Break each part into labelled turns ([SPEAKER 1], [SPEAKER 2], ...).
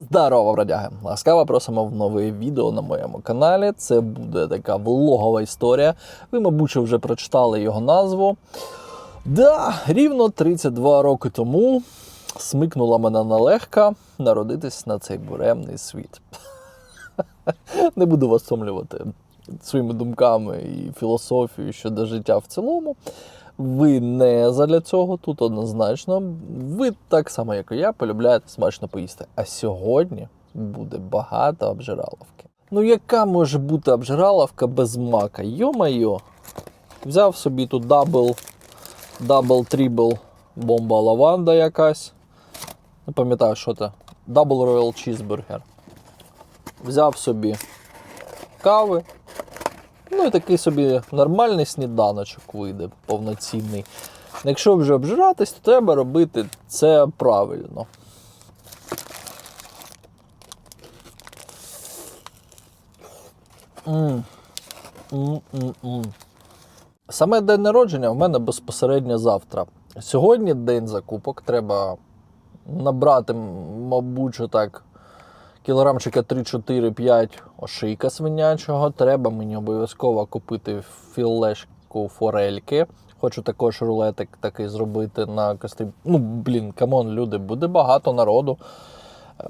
[SPEAKER 1] Здорово, бродяги! Ласкаво просимо в нове відео на моєму каналі. Це буде така влогова історія. Ви, мабуть, вже прочитали його назву. Да, рівно 32 роки тому смикнула мене налегка народитись на цей буремний світ. Не буду вас сумлювати своїми думками і філософією щодо життя в цілому. Ви не задля цього тут однозначно. Ви так само, як і я, полюбляєте смачно поїсти. А сьогодні буде багато обжираловки. Ну, яка може бути обжираловка без мака? Йо-майо, взяв собі тут дабл, дабл, трібл, бомба лаванда якась. Не пам'ятаю, що це. Дабл Royal Cheeseburger. Взяв собі кави. Ну і такий собі нормальний сніданочок вийде, повноцінний. Якщо вже обжиратись, то треба робити це правильно. М. М-м-м. Саме день народження в мене безпосередньо завтра. Сьогодні день закупок. Треба набрати, мабуть, так, кілограмчика 3-4-5 ошийка свинячого. Треба мені обов'язково купити філешку форельки. Хочу також рулетик такий зробити на кострі. Ну, блін, камон, люди, буде багато народу.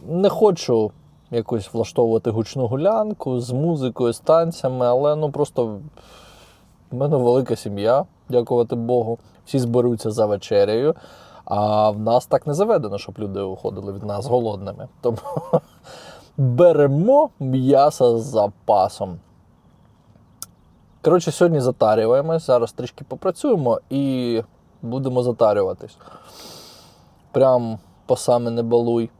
[SPEAKER 1] Не хочу якось влаштовувати гучну гулянку з музикою, з танцями, але ну просто в мене велика сім'я, дякувати Богу. Всі зберуться за вечерею. А в нас так не заведено, щоб люди уходили від нас голодними. Тому беремо м'ясо з запасом. Коротше, сьогодні затарюємось, зараз трішки попрацюємо і будемо затарюватись. Прям по саме не балуй.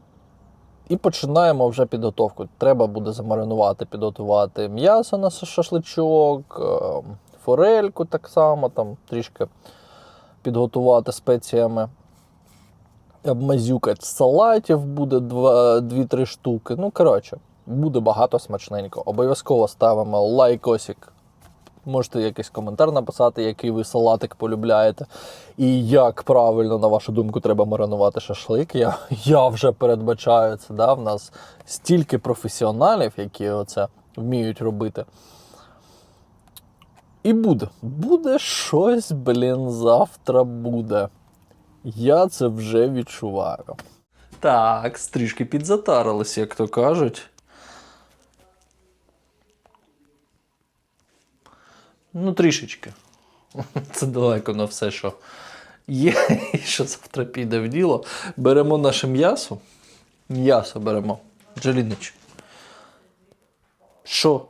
[SPEAKER 1] І починаємо вже підготовку. Треба буде замаринувати, підготувати м'ясо на шашличок, е, форельку так само, там трішки підготувати спеціями. Обмазюкать салатів буде 2-3 штуки. Ну, коротше, буде багато смачненько. Обов'язково ставимо лайкосик. Можете якийсь коментар написати, який ви салатик полюбляєте. І як правильно, на вашу думку, треба маринувати шашлик. Я, я вже передбачаю це. Да? В нас стільки професіоналів, які це вміють робити. І буде. Буде щось, блін, завтра буде. Я це вже відчуваю. Так, стрішки підзатарились, як то кажуть. Ну, трішечки. Це далеко на все, що є, і що завтра піде в діло. Беремо наше м'ясо. М'ясо беремо. Джелінич. Що?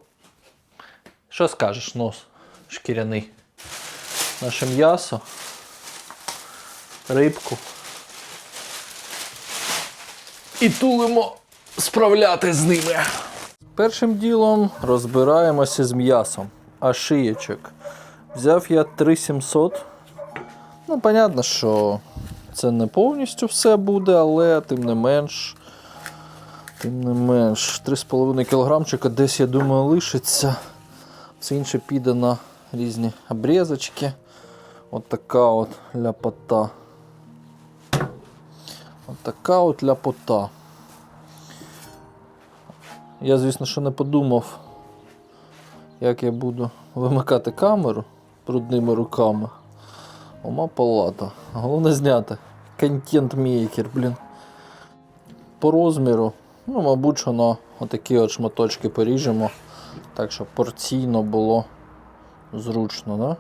[SPEAKER 1] Що скажеш, нос шкіряний? Наше м'ясо. Рибку. І тулимо справляти з ними. Першим ділом розбираємося з м'ясом. А шиєчок. Взяв я 3700. Ну, понятно, що це не повністю все буде, але тим не менш. Тим не менш, 3,5 кілограмчика десь, я думаю, лишиться. Все інше піде на різні обрізочки. От така от ляпота. От така от ляпота. Я, звісно, що не подумав, як я буду вимикати камеру брудними руками. Ома палата. Головне зняти. Контент мейкер, блін. По розміру, ну, мабуть, що на отакі от шматочки поріжемо. Так, щоб порційно було зручно, да?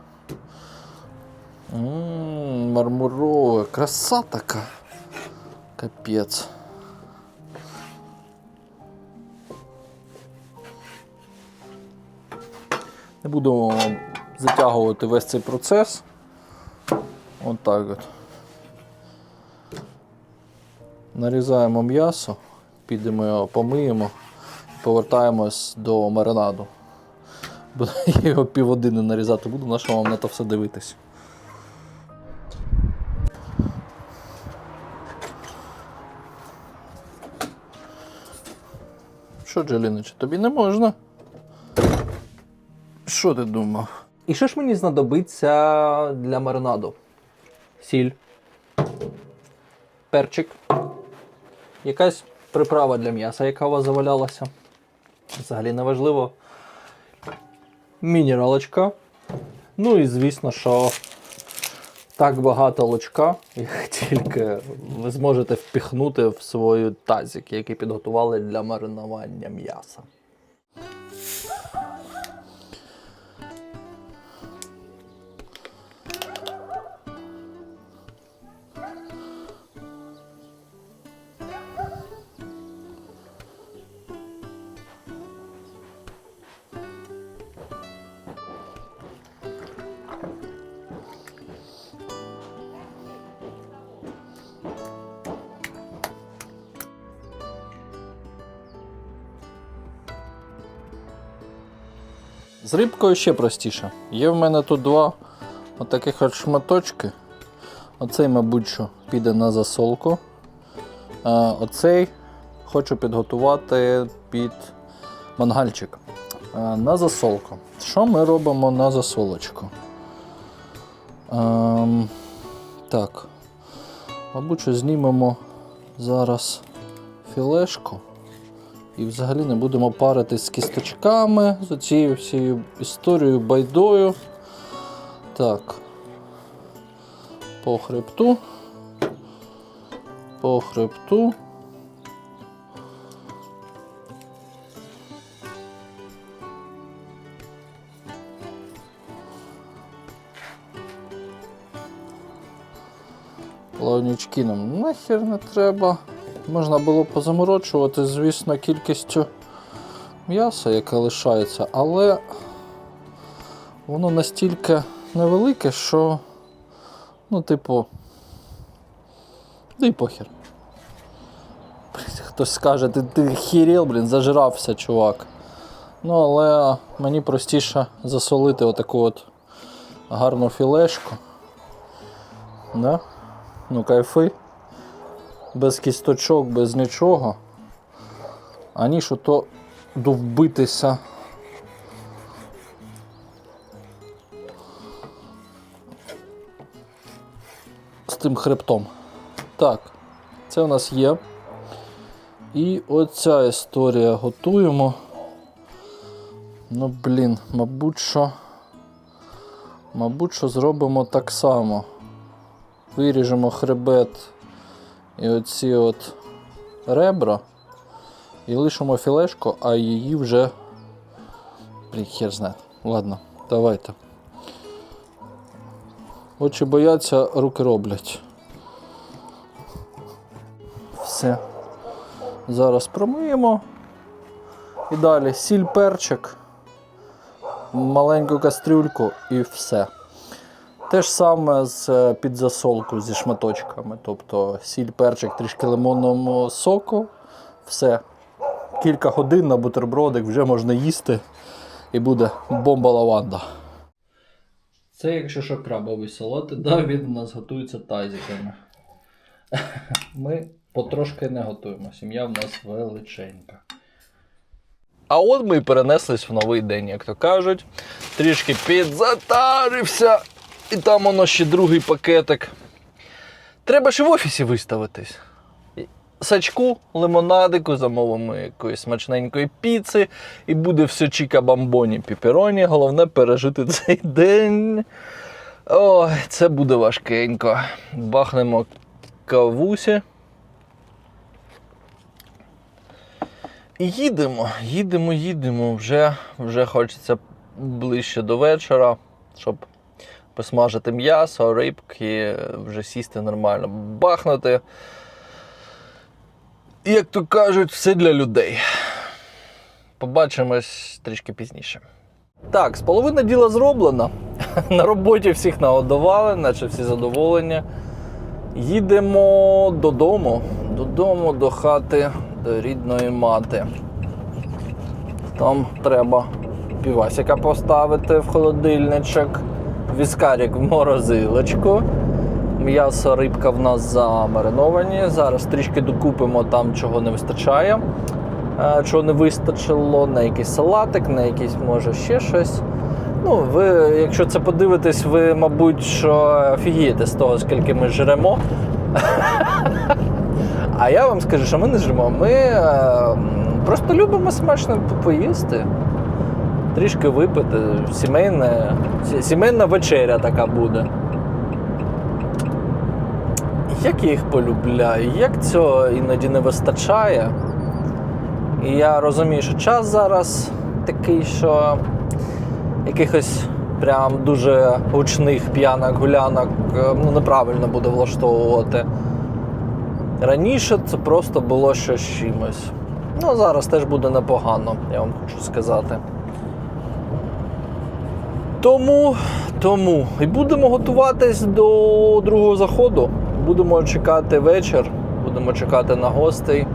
[SPEAKER 1] Ммм, мармурове, краса така. Капець. Не буду затягувати весь цей процес. От так от. Нарізаємо м'ясо, підемо його помиємо, повертаємось до маринаду. Бо я його півгодини нарізати буду, на що вам на то все дивитись. Що, Джелінич, тобі не можна? Що ти думав? І що ж мені знадобиться для маринаду? Сіль, перчик, якась приправа для м'яса, яка у вас завалялася. Взагалі не важливо. Мінералочка. Ну і звісно, що так багато лучка, як тільки ви зможете впіхнути в свою тазик, який підготували для маринування м'яса. З рибкою ще простіше. Є в мене тут два отаких от шматочки. Оцей, мабуть, що піде на засолку. А оцей хочу підготувати під мангальчик. А, на засолку. Що ми робимо на засолочку? Ем, так. Мабуть, що знімемо зараз філешку. І взагалі не будемо паритись з кісточками, з цією всією історією байдою. Так. По хребту. По хребту. Плавнючки нам нахер не треба. Можна було позаморочувати, звісно, кількістю м'яса, яке лишається, але воно настільки невелике, що, ну, типу, да й похер. Блін, Хтось скаже, ти, ти хірел, блін, зажирався, чувак. Ну, але мені простіше засолити отаку от гарну філешку. Да? Ну, кайфи без кісточок, без нічого. Аніж ото довбитися. З тим хребтом. Так, це у нас є. І оця історія готуємо. Ну, блін, мабуть, що. Мабуть, що зробимо так само. Виріжемо хребет і оці от ребра. І лишимо філешку, а її вже. Хер знає. Ладно, давайте. Очі бояться, руки роблять. Все. Зараз промиємо. І далі сіль перчик, маленьку кастрюльку і все. Те ж саме з е, підзасолку зі шматочками. Тобто сіль, перчик, трішки лимонного соку. Все. Кілька годин на бутербродик вже можна їсти і буде бомба лаванда. Це якщо що крабовий салат, да, він у нас готується тазиками. Ми потрошки не готуємо. Сім'я в нас величенька. А от ми і перенеслись в новий день, як то кажуть. Трішки підзатарився. І там воно ще другий пакетик. Треба ж в офісі виставитись. Сачку, лимонадику, замовимо якоїсь смачненької піци, і буде все чіка бамбоні піпероні. Головне пережити цей день. Ой, це буде важкенько. Бахнемо кавусі. І їдемо, їдемо, їдемо. Вже, вже хочеться ближче до вечора, щоб посмажити м'ясо, рибки, вже сісти нормально, бахнути. І, як то кажуть, все для людей. Побачимось трішки пізніше. Так, з половини діла зроблено. На роботі всіх нагодували, наче всі задоволені. Їдемо додому, додому, до хати, до рідної мати. Там треба півасика поставити в холодильничок, віскарик в морозилочку. М'ясо, рибка в нас замариновані. Зараз трішки докупимо там, чого не вистачає. Е, Чого не вистачило, на якийсь салатик, на якийсь, може, ще щось. Ну, ви, якщо це подивитесь, ви, мабуть, що офігієте з того, скільки ми жремо. А я вам скажу, що ми не жремо. Ми е, просто любимо смачно поїсти, трішки випити. Сімейне, сімейна вечеря така буде. Як я їх полюбляю, як цього іноді не вистачає. І я розумію, що час зараз такий, що якихось прям дуже гучних п'янок, гулянок е, ну, неправильно буде влаштовувати. Раніше це просто було щось чимось. Ну, зараз теж буде непогано, я вам хочу сказати. Тому, тому. І будемо готуватись до другого заходу. Будемо чекати вечір, будемо чекати на гостей.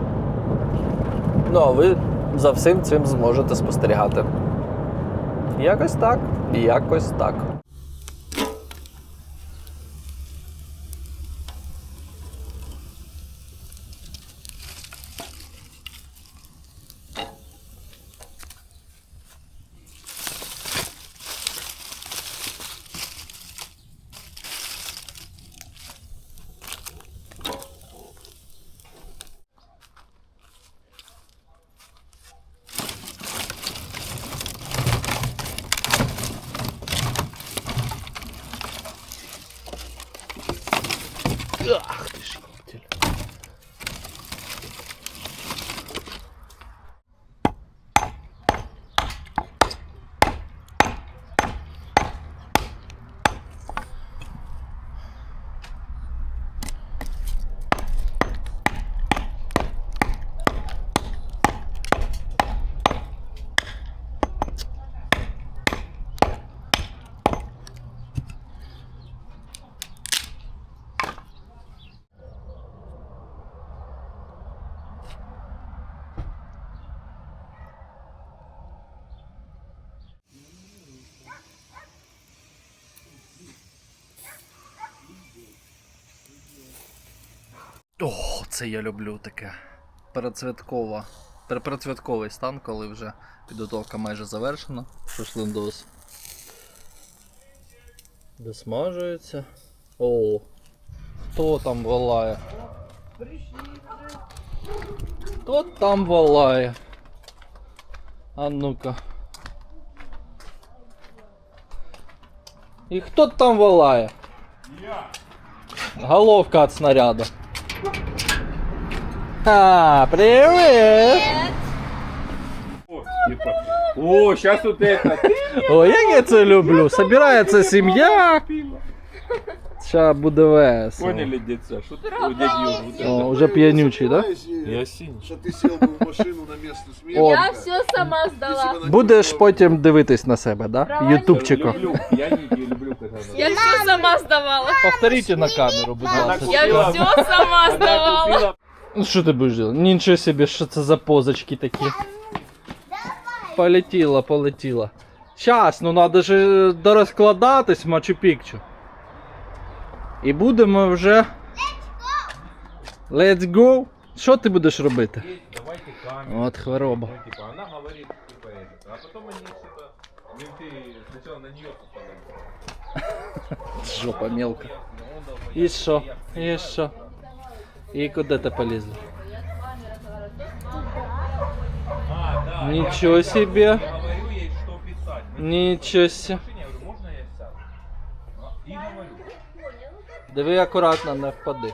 [SPEAKER 1] Ну, а ви за всім цим зможете спостерігати. Якось так. Якось так. Ах ти ж їптель. Це я люблю таке. Передсвяткова. пер- Передсвятковий стан, коли вже підготовка майже завершена. Шашлиндос. Досмажується. О, хто там волає? Хто там волає? А ну-ка. І хто там волає? Головка от снаряда. А, привет!
[SPEAKER 2] О, типа, О, сейчас вот это.
[SPEAKER 1] О, як я це люблю. Собирається сім'я. Ща буде весело.
[SPEAKER 2] Поняли, дядя? Что ты у дяди вот это?
[SPEAKER 1] О, уже п'янючий, да?
[SPEAKER 2] Я синий.
[SPEAKER 3] Что ты сел бы в машину на место смерти.
[SPEAKER 1] О.
[SPEAKER 4] Я все сама сдала.
[SPEAKER 1] Будеш потім дивитись на себе, да?
[SPEAKER 4] Права
[SPEAKER 1] Ютубчику.
[SPEAKER 2] Люблю, я не люблю, когда она...
[SPEAKER 4] Я все сама сдавала.
[SPEAKER 1] Повторіть на камеру, будь ласка.
[SPEAKER 4] Я все сама
[SPEAKER 2] Она
[SPEAKER 4] сдавала.
[SPEAKER 2] купила
[SPEAKER 1] Ну що ти будеш робити? Нічого собі, що це за позочки такі. Полетіла, полетіла. Щас, ну треба ж е, дорозкладатись Мачу Пікчу. І будемо вже. Let's go. Що ти будеш робити?
[SPEAKER 2] Давайте камеру.
[SPEAKER 1] От хвороба.
[SPEAKER 2] Ну, типа, она говорит, типа, это. А потом они что-то... Менты сначала на нее попадали.
[SPEAKER 1] Жопа мелка.
[SPEAKER 2] Ну, он долбоёб.
[SPEAKER 1] І що? І що? І куди ти полізла?
[SPEAKER 2] А, да.
[SPEAKER 1] Нічого собі.
[SPEAKER 2] Я говорю ей, что писать. Мы
[SPEAKER 1] Нічого
[SPEAKER 2] в
[SPEAKER 1] себе.
[SPEAKER 2] машине, я говорю, можно я сяду? А, И говорю.
[SPEAKER 1] Диви акуратно, не впади.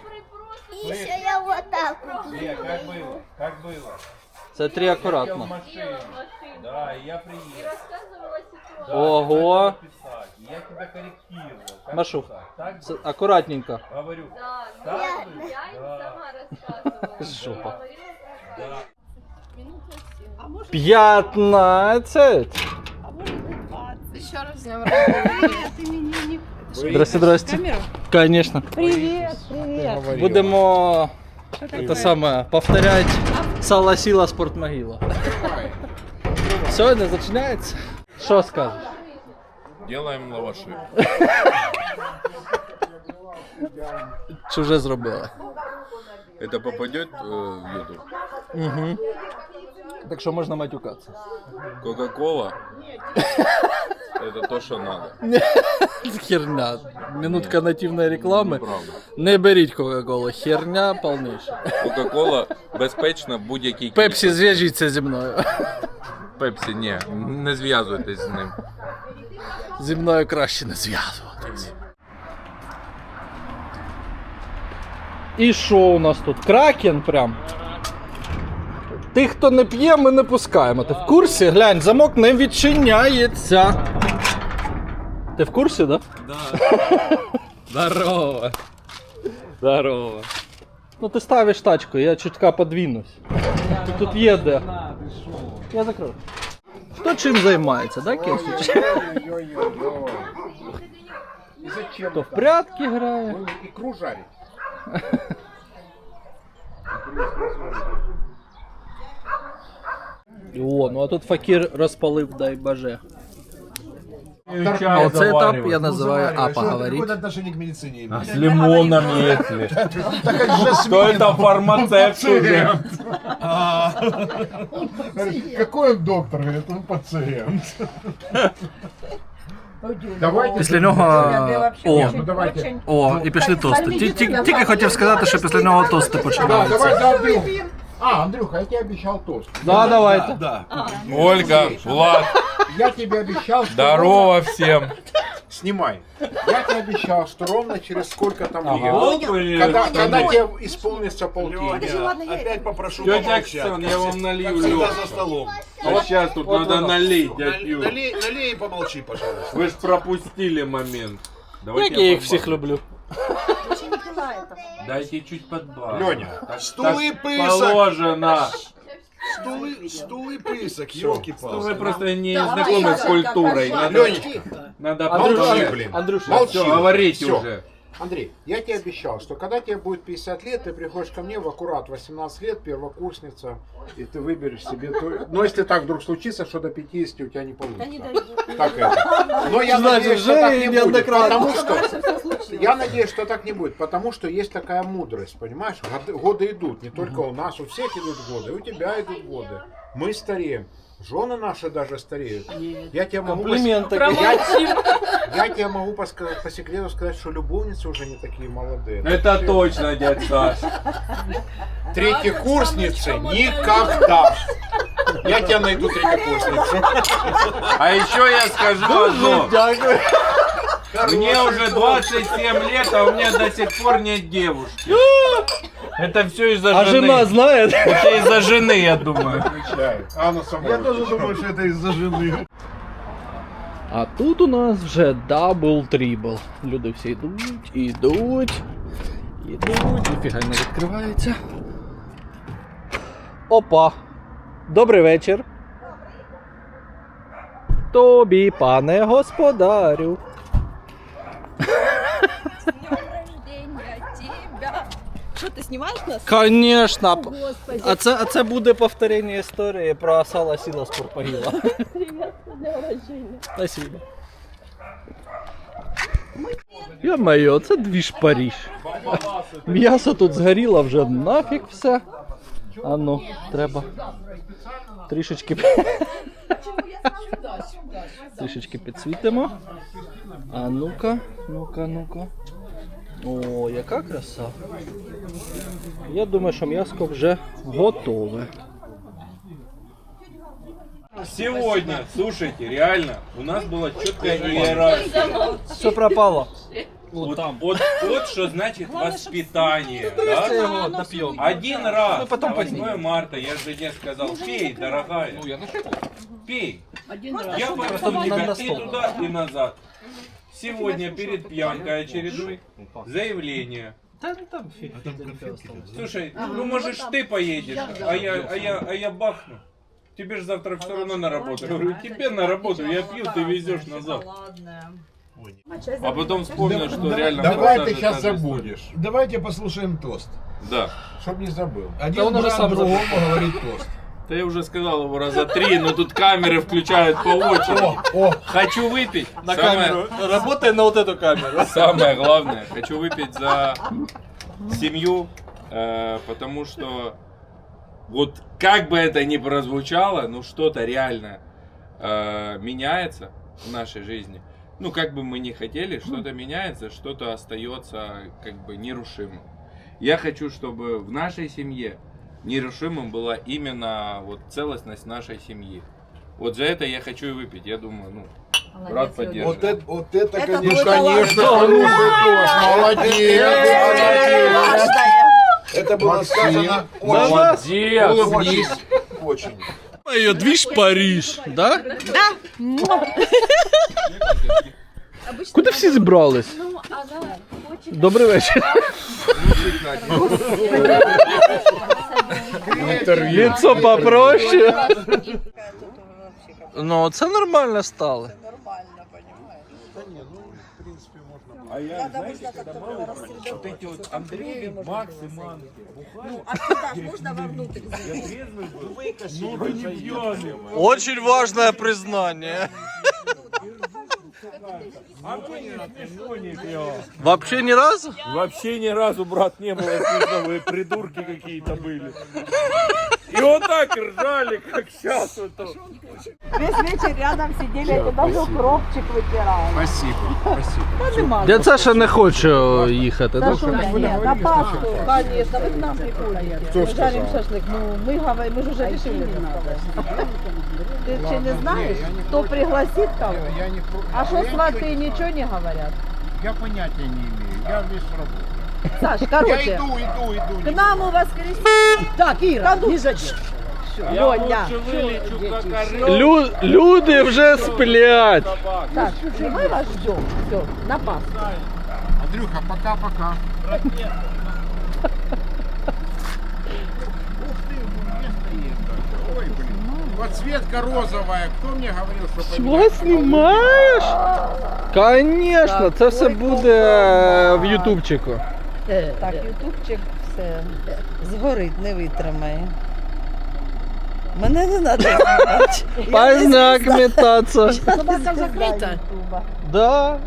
[SPEAKER 5] Еще я вот так вот.
[SPEAKER 2] Не, как было? Как было?
[SPEAKER 1] Це три
[SPEAKER 2] Я сел в
[SPEAKER 1] акуратно.
[SPEAKER 2] машину. Да, и я приехал.
[SPEAKER 4] Рассказывала ситуацию.
[SPEAKER 2] Да,
[SPEAKER 1] Ого.
[SPEAKER 2] Я тебя корректирую. Как
[SPEAKER 1] Машу,
[SPEAKER 2] так? Так
[SPEAKER 1] с- аккуратненько.
[SPEAKER 2] Говорю.
[SPEAKER 4] Да, ну
[SPEAKER 2] Так
[SPEAKER 4] я,
[SPEAKER 2] же?
[SPEAKER 4] я им сама рассказывала.
[SPEAKER 1] Жопа.
[SPEAKER 2] Да.
[SPEAKER 4] Минут Еще раз
[SPEAKER 1] Здрасте, здрасте. Конечно.
[SPEAKER 5] Привет, привет.
[SPEAKER 1] Будемо это самое повторять сала сіла Все, это зачиняється. Что скажешь?
[SPEAKER 2] Делаем лаваши.
[SPEAKER 1] Що вже зробили?
[SPEAKER 2] Это попадет э, в YouTube?
[SPEAKER 1] Угу. Так що можна матюкатися.
[SPEAKER 2] Кока-кола. это то, что надо.
[SPEAKER 1] Херня. Минутка нативної реклами.
[SPEAKER 2] Правда.
[SPEAKER 1] Не беріть Кока-Колу. Херня повніша.
[SPEAKER 2] Кока-кола безпечна в будь-якій
[SPEAKER 1] Пепсі, зв'яжіться зі мною.
[SPEAKER 2] Пепсі, ні, не зв'язуйтесь з ним.
[SPEAKER 1] Зі мною краще не зв'язуватись. І що у нас тут? Кракен прям. Тих, хто не п'є, ми не пускаємо. Ти в курсі? Глянь, замок не відчиняється. Ти в курсі, да?
[SPEAKER 2] Да. Здорово. Здорово.
[SPEAKER 1] Ну ти ставиш тачку, я чутка подвинусь. Тут є де. Я закрою. Хто чим займається, да, Кесич? Хто в прятки грає.
[SPEAKER 3] Икру жарить.
[SPEAKER 1] О, ну а тут факір розпалив, дай боже. А оцей етап я називаю А поговорить.
[SPEAKER 3] Какое отношение к медицине имеет?
[SPEAKER 2] С лимоном, если. Что это фармацевт уже?
[SPEAKER 3] Какой он доктор? Говорит, он пациент. Давайте.
[SPEAKER 1] Після нього. О,
[SPEAKER 3] Ну давайте.
[SPEAKER 1] о, і пішли тости. Ті- ті- Тільки хотів сказати, що після нього тости починаються.
[SPEAKER 3] Давай. А, Андрюха, я тебе обещал тост.
[SPEAKER 1] Да, давайте.
[SPEAKER 2] Ольга, Влад,
[SPEAKER 3] Я тебе обещал, что...
[SPEAKER 2] здорово всем.
[SPEAKER 3] Снимай. Я тебе обещал, что ровно через сколько там лет,
[SPEAKER 2] Вот вы,
[SPEAKER 3] когда, когда тебе исполнится полтиння,
[SPEAKER 6] Опять попрошу
[SPEAKER 2] Тетя
[SPEAKER 6] помолчать.
[SPEAKER 2] Оксана, я вам налью
[SPEAKER 6] Как всегда
[SPEAKER 2] лёг.
[SPEAKER 6] за столом.
[SPEAKER 2] А вот сейчас тут надо налить, я
[SPEAKER 6] Налей,
[SPEAKER 2] пью.
[SPEAKER 6] налей, налей и помолчи, пожалуйста.
[SPEAKER 2] Вы ж пропустили момент. Давайте
[SPEAKER 1] я їх
[SPEAKER 2] подбавлю.
[SPEAKER 1] всіх люблю.
[SPEAKER 2] Дайте чуть подбавлю.
[SPEAKER 3] Леня,
[SPEAKER 2] Так-
[SPEAKER 6] стулы,
[SPEAKER 2] так
[SPEAKER 6] пысок.
[SPEAKER 2] Положено.
[SPEAKER 6] Стулы, стулы пысок,
[SPEAKER 2] Ну, Вы
[SPEAKER 6] елки-палки.
[SPEAKER 2] просто не знакомы с культурой. Надо,
[SPEAKER 3] Ленечка,
[SPEAKER 2] надо
[SPEAKER 3] Молчи,
[SPEAKER 2] подбавлять.
[SPEAKER 3] блин.
[SPEAKER 1] Андрюша,
[SPEAKER 3] Молчи.
[SPEAKER 2] Все, говорите уже.
[SPEAKER 3] Андрей, я тебе обещал, что когда тебе будет 50 лет, ты приходишь ко мне в аккурат 18 лет, первокурсница, и ты выберешь себе то. Но если так вдруг случится, что до 50 у тебя не получится. Так это. Но я
[SPEAKER 1] Знаете,
[SPEAKER 3] надеюсь, что
[SPEAKER 1] уже
[SPEAKER 3] так не будет.
[SPEAKER 1] неоднократно.
[SPEAKER 3] Потому что я надеюсь, что так не будет, потому что есть такая мудрость, понимаешь? Годы, годы идут, не только у нас, у всех идут годы, у тебя идут годы. Мы стареем. Жены наши даже стареют. Я тебе могу, по,
[SPEAKER 1] Комплімент такий.
[SPEAKER 3] я тебе могу по, ска- по секрету сказать, что любовницы уже не такие молодые.
[SPEAKER 2] Это точно, дядь Саш.
[SPEAKER 3] Третьекурсницы никогда. Я тебе найду третьекурсницу.
[SPEAKER 2] А еще я скажу одно.
[SPEAKER 1] Дякую.
[SPEAKER 2] Мне уже 27 лет, а у меня до сих пор нет девушки. Это все из-за
[SPEAKER 1] А
[SPEAKER 2] жены.
[SPEAKER 1] жена знає?
[SPEAKER 2] Это из-за жены, я думаю.
[SPEAKER 3] Анна сама.
[SPEAKER 6] Я тоже думаю, что это из-за жены.
[SPEAKER 1] А тут у нас вже дабл трібл. Люди всі йдуть, ідуть, ідуть, ніфіга не відкривається. Опа! Добрий вечір. Тобі, пане господарю.
[SPEAKER 7] Что, ты снимаешь нас?
[SPEAKER 1] Конечно.
[SPEAKER 7] Господи.
[SPEAKER 1] А це, а це буде повторення історії про сало сіла з Пурпагіла.
[SPEAKER 4] Привет, с днем.
[SPEAKER 1] Спасибо. Йо-моє, це двіж Паріж. М'ясо тут згоріло вже нафіг все. А ну, треба трішечки. трішечки підсвітимо. А ну-ка, ну-ка, ну-ка. О, яка краса. Я думаю, що м'яско вже готове.
[SPEAKER 2] Сегодня, слушайте, реально, у нас была четкая иерархия.
[SPEAKER 1] Все пропало.
[SPEAKER 2] Вот, вот, вот что значит воспитание. да?
[SPEAKER 1] його доп'ємо.
[SPEAKER 2] Один раз
[SPEAKER 1] Мы потом
[SPEAKER 2] на 8
[SPEAKER 1] поднимем.
[SPEAKER 2] марта я жене сказал, пей, дорогая.
[SPEAKER 1] Ну, я
[SPEAKER 2] Пей.
[SPEAKER 7] Один раз.
[SPEAKER 2] Я
[SPEAKER 1] просто
[SPEAKER 2] тебя
[SPEAKER 1] стол.
[SPEAKER 2] туда, и назад. Сегодня перед пьянкой очередной заявление.
[SPEAKER 1] Та ну там фиг.
[SPEAKER 2] Слушай, ну можешь ты поедешь, а я, а я, а я бахну. Тебе же завтра все равно на работу. Я говорю, тебе на работу, я пью, ты везешь назад. А потом вспомнил, что реально...
[SPEAKER 3] Давай ты сейчас забудешь.
[SPEAKER 6] Давайте послушаем тост.
[SPEAKER 2] Да.
[SPEAKER 3] Чтоб не забыл.
[SPEAKER 6] Один
[SPEAKER 1] он уже
[SPEAKER 6] брат
[SPEAKER 1] сам
[SPEAKER 6] другому говорит тост.
[SPEAKER 2] Да я уже сказал его раза три, но тут камеры включают по очереди.
[SPEAKER 3] О,
[SPEAKER 2] Хочу выпить.
[SPEAKER 1] На
[SPEAKER 2] Самое-
[SPEAKER 1] камеру. Работай на вот эту камеру.
[SPEAKER 2] Самое главное, хочу выпить за семью, э, потому что вот как бы это ни прозвучало, ну что-то реально э, меняется, в нашей жизни. Ну, как бы мы ни хотели, что-то меняется, что-то остается как бы нерушимым. Я хочу, чтобы в нашей семье нерушимым была именно вот целостность нашей семьи. Вот за это я хочу и выпить. Я думаю, ну, брат
[SPEAKER 6] Вот
[SPEAKER 2] поддерживает.
[SPEAKER 6] это, вот это,
[SPEAKER 3] Ну,
[SPEAKER 6] конечно,
[SPEAKER 3] конечно, хороший тост. Молодец, молодец.
[SPEAKER 6] это было
[SPEAKER 3] Максим,
[SPEAKER 6] сказано очень,
[SPEAKER 1] Молодец!
[SPEAKER 6] улыбнись, очень.
[SPEAKER 1] Ее движ Париж, да? Куди всі зібрались?
[SPEAKER 4] Ну, она очень...
[SPEAKER 1] Добрий вечір. Лицо попроще. Ну, це нормально стало.
[SPEAKER 2] Вот эти вот Андрей, Макс и Манки.
[SPEAKER 1] Очень важное признание. Вообще ни разу?
[SPEAKER 7] Вообще ни разу, брат, не было смешно. Вы придурки какие-то были. И вот так ржали, как сейчас. Вот
[SPEAKER 8] Весь вечер рядом сидели, это даже вже вытирал.
[SPEAKER 3] Спасибо, спасибо.
[SPEAKER 1] Та Саша не хоче
[SPEAKER 8] э,
[SPEAKER 1] ехать,
[SPEAKER 8] Та що ми, на Пасху, звісно, ви к нам приходите.
[SPEAKER 3] Ми
[SPEAKER 8] жаримо шашлик, ну ми, говоримо, ми ж вже. уже решили не надо. Ты что, не знаешь, кто пригласит кого?
[SPEAKER 3] Я, не, про-
[SPEAKER 8] А что
[SPEAKER 3] я ничего
[SPEAKER 8] сваты ничего не говорят?
[SPEAKER 3] Я понятия не имею. Я весь работаю.
[SPEAKER 8] Саш,
[SPEAKER 3] Я
[SPEAKER 8] короче,
[SPEAKER 3] иду, иду, иду.
[SPEAKER 8] к нам у воскресенье. Так, Ира, не задержи.
[SPEAKER 7] Я
[SPEAKER 8] Леня,
[SPEAKER 7] лучше вылечу, как орел.
[SPEAKER 1] Лю- люди вже сплять.
[SPEAKER 8] Саш, мы вас ждем. Все, на Пасху.
[SPEAKER 3] Андрюха, пока-пока. Подсветка розовая. Кто мне говорил, что
[SPEAKER 1] Що
[SPEAKER 3] поменять?
[SPEAKER 1] знімаєш? Конечно, це все буде в ютубчику.
[SPEAKER 8] Так, ютубчик все згорить, не витримає. Мене не треба знімати.
[SPEAKER 1] Поздняк метаться.
[SPEAKER 8] Собака закрита.
[SPEAKER 1] Да.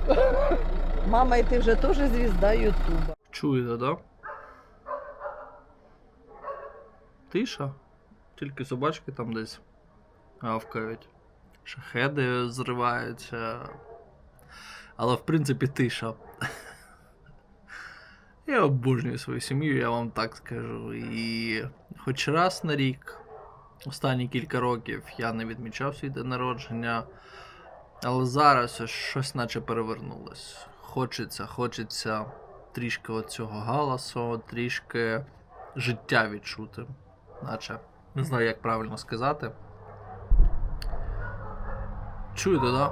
[SPEAKER 8] Мама, і ти вже теж звізда Ютуба.
[SPEAKER 1] Чуєте, да? Тиша. Тільки собачки там десь гавкають. Шахеди зриваються. Але в принципі тиша. Я обожнюю свою сім'ю, я вам так скажу. І хоч раз на рік, останні кілька років, я не відмічав свій день народження. Але зараз щось наче перевернулось. Хочеться, хочеться трішки оцього галасу, трішки життя відчути. Наче. Не знаю, як правильно сказати. Чуєте, да?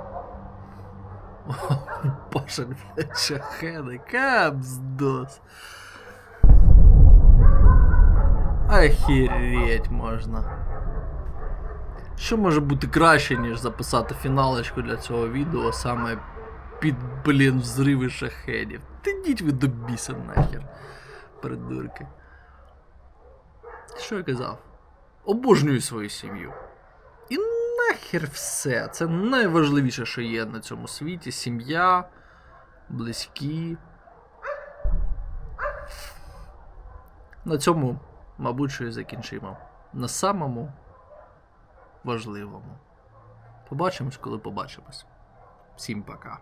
[SPEAKER 1] Паша, блядь, шахеди, капздос. Охереть можна. Що може бути краще, ніж записати фіналочку для цього відео саме під, блін, взриви шахедів? Та йдіть ви до біса нахер, придурки. Що я казав? Обожнюю свою сім'ю. Нахер все. Це найважливіше, що є на цьому світі. Сім'я, близькі. На цьому, мабуть, що і закінчимо. На самому важливому. Побачимось, коли побачимось. Всім пока.